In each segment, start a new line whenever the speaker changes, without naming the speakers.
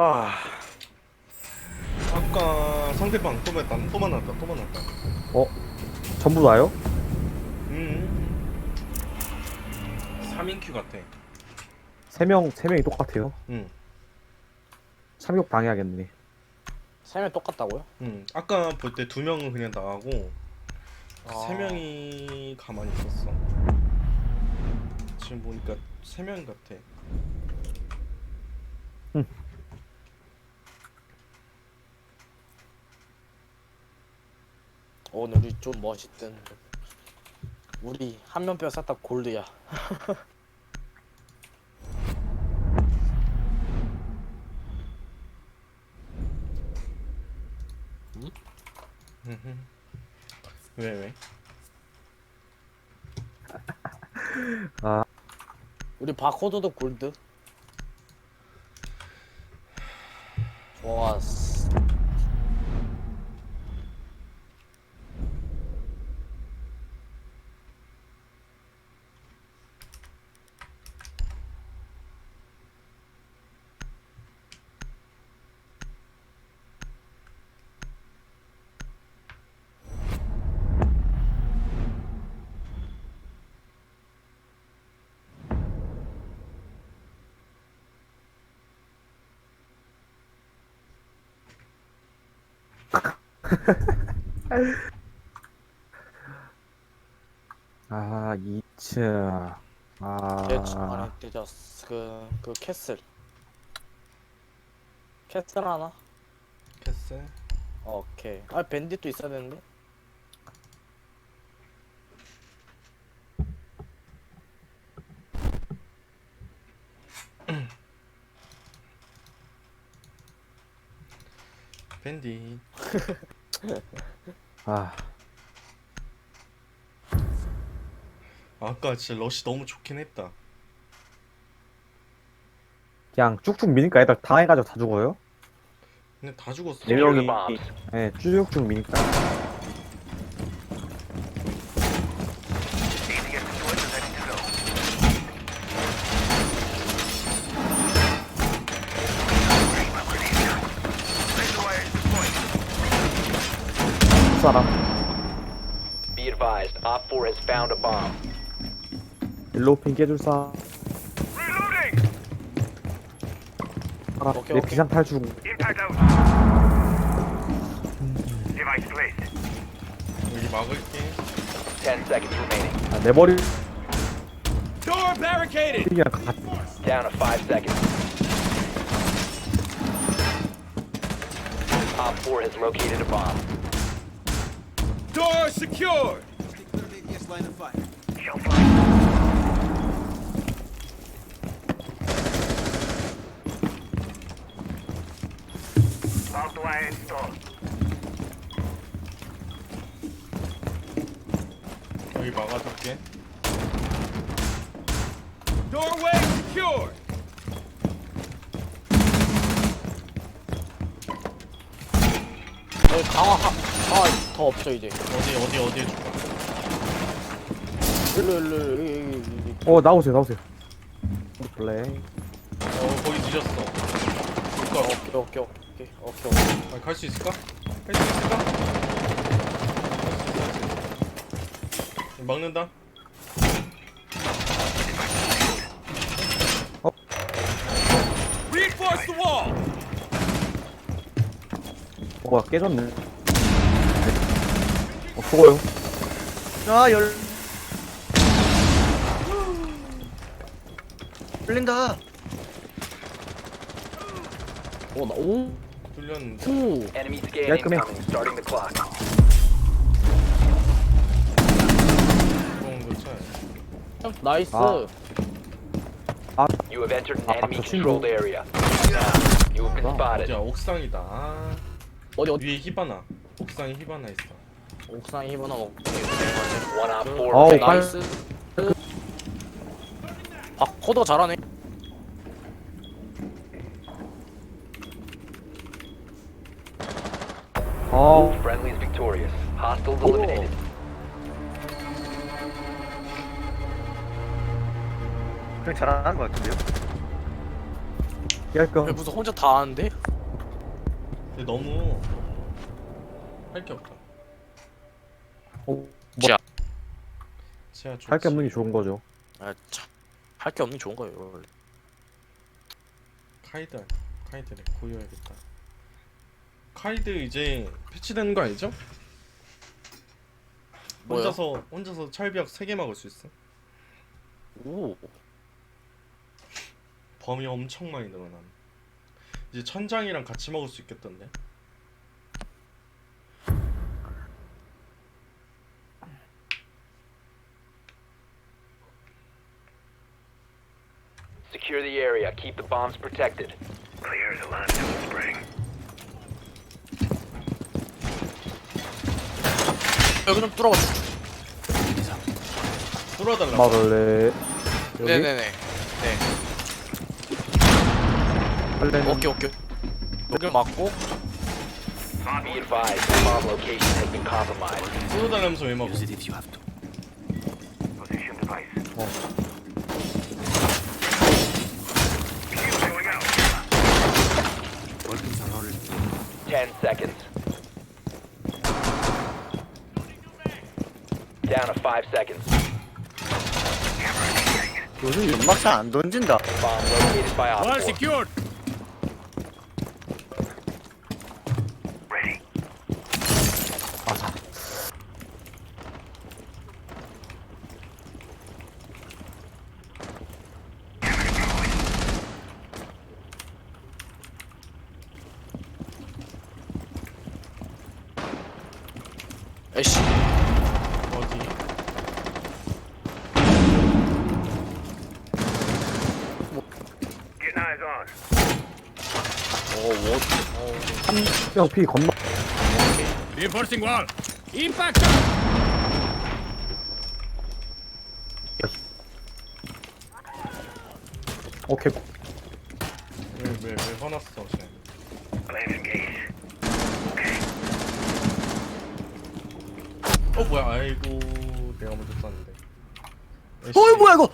아,
아까 상대방 또 만났다 또 만났다 또 만났다
전부 다요?
음 3인 큐 같아
세 명, 세 명이 똑같아요.
응
참격 당해야겠네.
세명 똑같다고요?
응. 아까 볼 때 두 명은 그냥 나가고
아.
세 명이 가만히 있었어 지금 보니까 세 명 같아
오늘이 좀 멋있든 우리 한명뼈 쌌다 골드야.
왜 왜?
아,
우리 바코드도 골드 좋았어
아, 2층.
대충 안에
아,
되졌어 그, 그 캐슬. 캐슬 하나?
캐슬?
오케이. 아 밴딧도 있어야 되는데?
밴디
아,
아까 진짜 러시 너무 좋긴 했다
그냥 쭉쭉 미니까 애들 당해가지고 다 죽어요?
근데 다 죽었어
네 명이, 예, 쭉쭉 미니까.
found a bomb.
일로핀 깨줄 사람. 아,
오케이,
내
오케이.
비상 탈출.
Impact out. Device placed.
여기 막을게
10 seconds remaining.
아, 내 머리.
Door barricaded.
랑 같이.
Down to 5 seconds. Op 4 has located a bomb.
Door secured. Shell fire. Barbed wire installed.
여기 막아줄게
Doorway secured.
강화 하, 강화 더 없죠 이제
어디 어디 어디
어, 나오세요, 나오세요. 플레이.
어 거기 늦었어 줄까
오케이 오케이 오케이 오케이 오케이
아, 갈 수 있을까? 갈 수 있을까? 있어, 할수 있어. 막는다.
Reinforce the wall.
어, 뭐야, 깨졌네. 어, 죽어요.
아, 열.
오나 오?
뚫렸는데.
후
Enemy scan
Welcome in.
incoming. Starting the clock.
들어온 거 차.
나이스
아.
You have entered an
Ah,
enemy
맞다,
controlled area. You have been spotted.
어디야? 옥상이다. 아,
어디 어디
위에 히바나. 옥상에 히바나 있어.
옥상에 히바나 먹고
One Op 4
어우,
remaining.
빨-
나이스 아 코더 잘하네
아,
Friendly is victorious. Hostiles eliminated.
그냥 잘하는 것 같은데요?
왜 무슨 혼자 다 하는데?
근데 너무 할 게 없다.
어,
지하.
지하 좋지.
할게 없는 게 좋은 거죠.
아, 할 게 없는 게 좋은 거예요 원래.
카이드 카이드래 고유해야겠다. 카이드 이제 패치되는 거 아니죠?
뭐요?
혼자서 혼자서 철벽 3개 막을 수 있어.
오.
범위 엄청 많이 늘어남. 이제 천장이랑 같이 먹을 수 있겠던데.
bombs protected.
Clear the limestone spring.
여기 좀 뚫어봐 주.
뚫어달라고.
막을래. 여기
네네네. 네.
할래는
오케이 오케이. 여기 맞고
Be advised, the bomb location has been compromised.
뚫어달라면서 왜 막어?
Position device. Fuse
Down to five seconds.
요즘 연막 잘안 던진다.
Bomb located by Op 4.
secured.
어
워.
형피 겁나.
Reinforcing wall. Impact.
오케이.
왜왜왜 화났어? 쟤? 어 뭐야? 아이고 내가 먼저 쐈는데.
어이 뭐야 이거?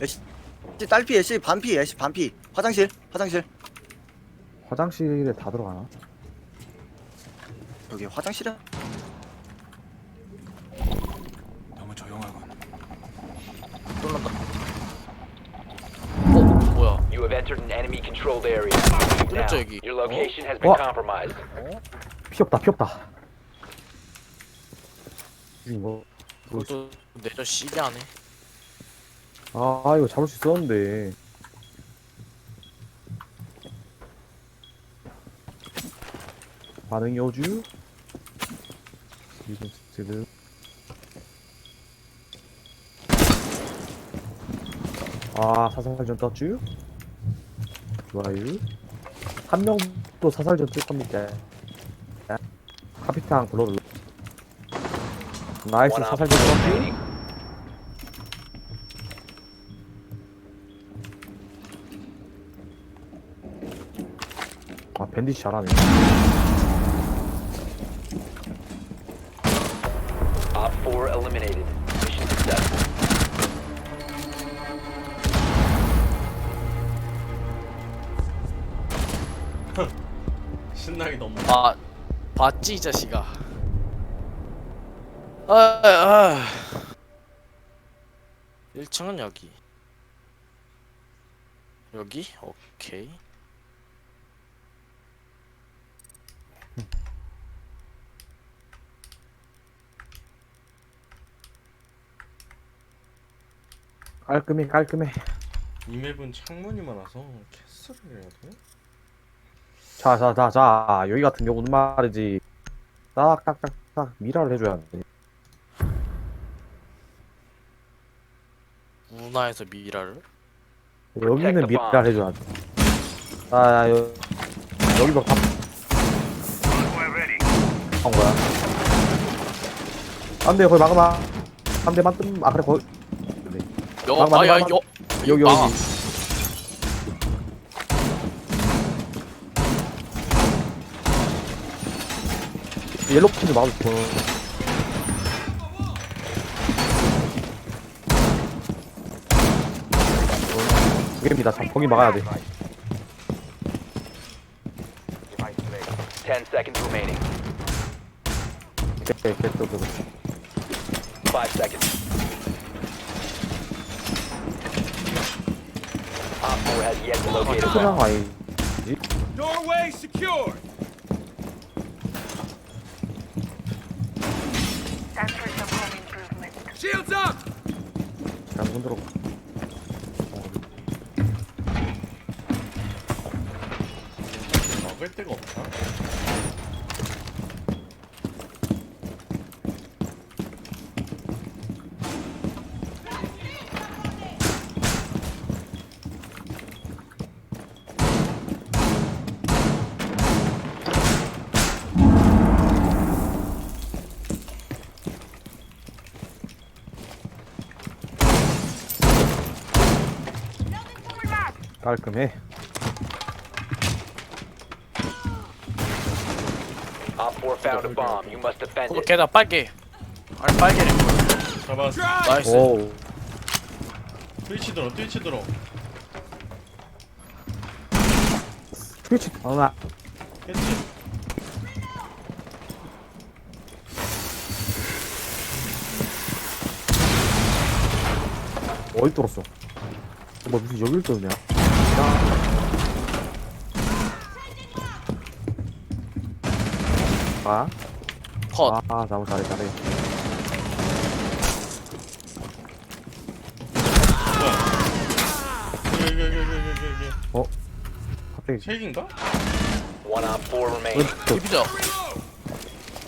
애쉬 딸피 애쉬 반피 애쉬 반피 화장실 화장실
화장실에 다 들어가나?
여기 화장실에
뚫는다. 어 뭐야?
You have entered an enemy controlled area. Now,
그렇죠, 여기.
your location has been
어?
compromised.
피 없다. 피 없다. 이거
그것도 내전 시계 하네.
아 이거 잡을 수 있었는데. 반응이 오주. 지금 지금. 아 사살전 떴쥬? 좋아요. 한 명도 사살전 뜰 겁니까? 카피탕 불러둘. 나이스 사살전 떴쥬? 아 밴디치 잘하네.
봤지 이 자식아. 아, 아. 1층은 여기. 여기? 오케이.
깔끔해 깔끔해.
이 맵은 창문이 많아서 캐스를 해야 돼?
자 자 자 자 여기 같은 경우는 말이지. 딱 딱 딱 딱 미라를 해줘야 돼.
문화에서 미라를?
여기는 미라를 해줘야 돼. 아 여, 여기도 다. 한 거야. 안 돼 거기 막아봐. 한 대만 뜸. 아 그래 거기
여,
막, 막,
아, 야,
막,
여,
여기
막아.
여기. 옐로 핀도 막을 거. 여기입니다. 자, 거기 막아야 돼.
10 seconds remaining.
오케이, 오케이, 오케이, 오케이.
5 seconds. Op 4 has yet to locate a bomb.
그냥 아니.
Doorway secured. Shields up.
그냥 손들어. 깔끔해.
Op 4 found a bomb. You must defend
그거
it.
걔다 빨개 아니 빨개네
잡았어.
나이스
오,
트위치 들어, 트위치 들어.
트위치 하나.
했지?
어디 뚫었어? 뭐 무슨 여길 뚫냐? 아,
컷
아, 너무
이게, 이게, 이게, 이게.
갑자기
쉐이크인가?
One Op 4 remaining.
왼쪽.
비비죠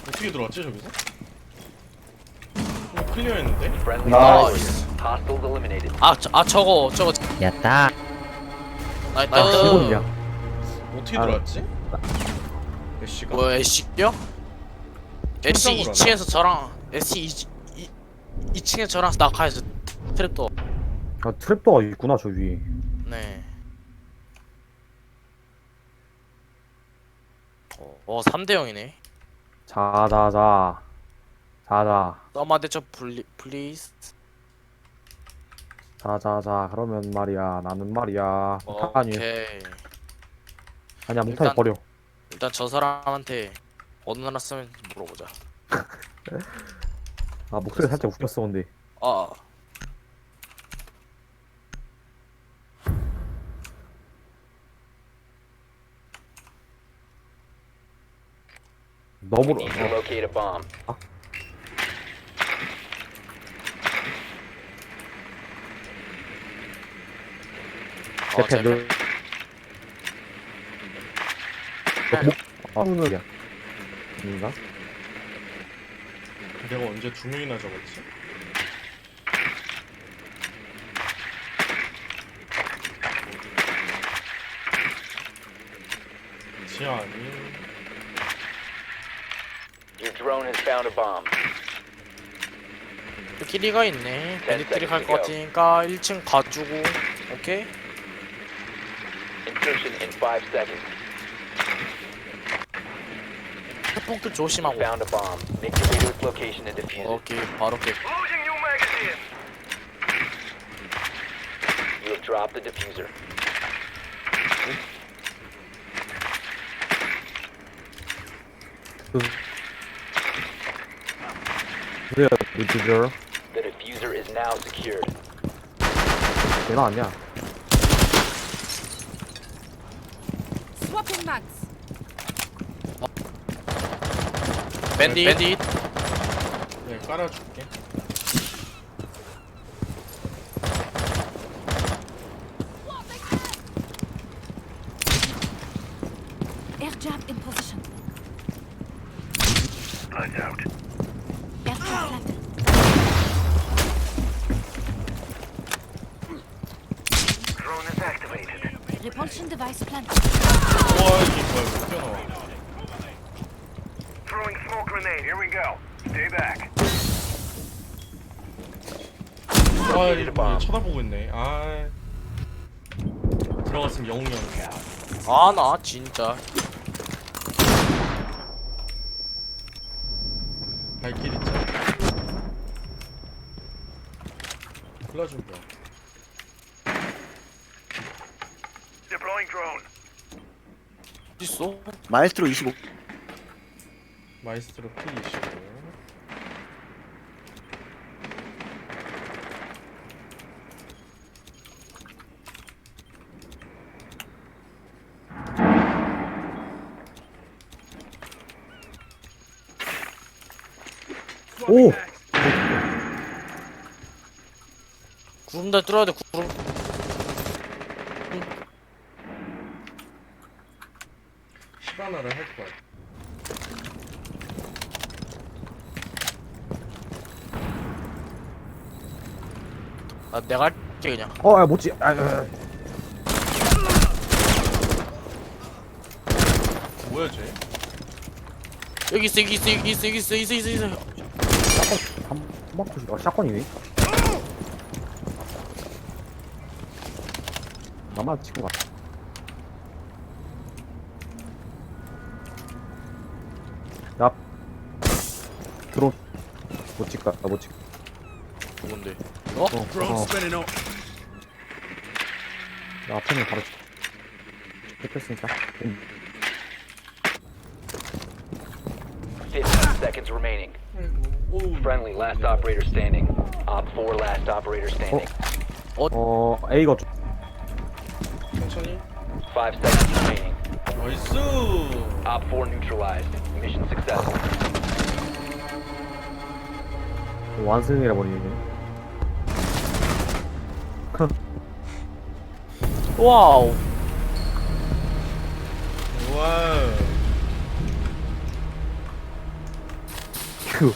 어떻게 들어왔지, 저기서? 어, 클리어했는데?
Friendly
나이스
Hostiles eliminated.
아, 저, 아 저거 저거
야따
나이스
아, 기본이야.
어떻게
아.
들어왔지? 애쉬가?
뭐 애쉬요? 애쉬
천장으로
2층에서 저랑 애쉬 2, 2층에서 저랑 낙하해서 트랩도
아, 트랩도가 있구나, 저 위에.
네 어, 어 3대 0이네
자, 자, 자. 자, 자.
저 블리 플리즈
자, 자, 자. 그러면 말이야. 나는 말이야. 아니,
오케이
아니야,
일단-
버려.
일단 저 사람한테 어느 나라 쓰면 물어보자
아, 목소리 살짝 웃겼어, 근데.
아
너무,
Need to locate a bomb.
어,
제 팬들. 목, 아, 오늘이야. 인가?
내가 언제 두 명이나 적었지? 지아니
Your drone has found a bomb.
또 길이가 있네 밴디들이 갈것 같으니까 1층 가주고 오케이
Insertion in 5 seconds.
punk트 조심하고
Found a bomb. Make your way to its location and defuse it.
오케이 바로 깨
Losing new magazine.
You have dropped the diffuser.
그래야, 리드저.
The diffuser is now secured.
걔나 아니야.
밴디 밴디
네 깔아줄게
Air jab in position.
Lights out.
Air jab planted.
Drone is activated.
Repulsion device planted.
와 이게 뭐야 이거 튀어나와
remain. Here we go. Stay back.
아, 아 이거 뭐 쳐다보고 있네. 아. 들어갔으면 영웅이 형.
아, 나 진짜.
발길 있죠. 골라준 거. Deploying drone.
어딨어?
마에스트로 25
마이스트로 P25
오!
구름다 뚫어야 돼 구름
히바나를 할 거야
아 내가 할게 그냥
어, 아, 못지. 아, 아,
뭐야 쟤?
여기 있어 여기 있어 여기 있어 여기 있어 있어 있어 있어
한, 한 바퀴, 아, 샷건이네. 나만 치고 가. 야, 들어. 못 찍까, 나못 찍.
누군데
어, 어. 나 앞에는 바로 뺏겼으니까. 음.
15 seconds remaining. Friendly, last operator standing. Op 4, last operator standing.
어, A가 좀.
천천히
5 seconds remaining.
나이스
Op 4 neutralized. Mission successful.
완승이라 버리네.
와우
와우
큐.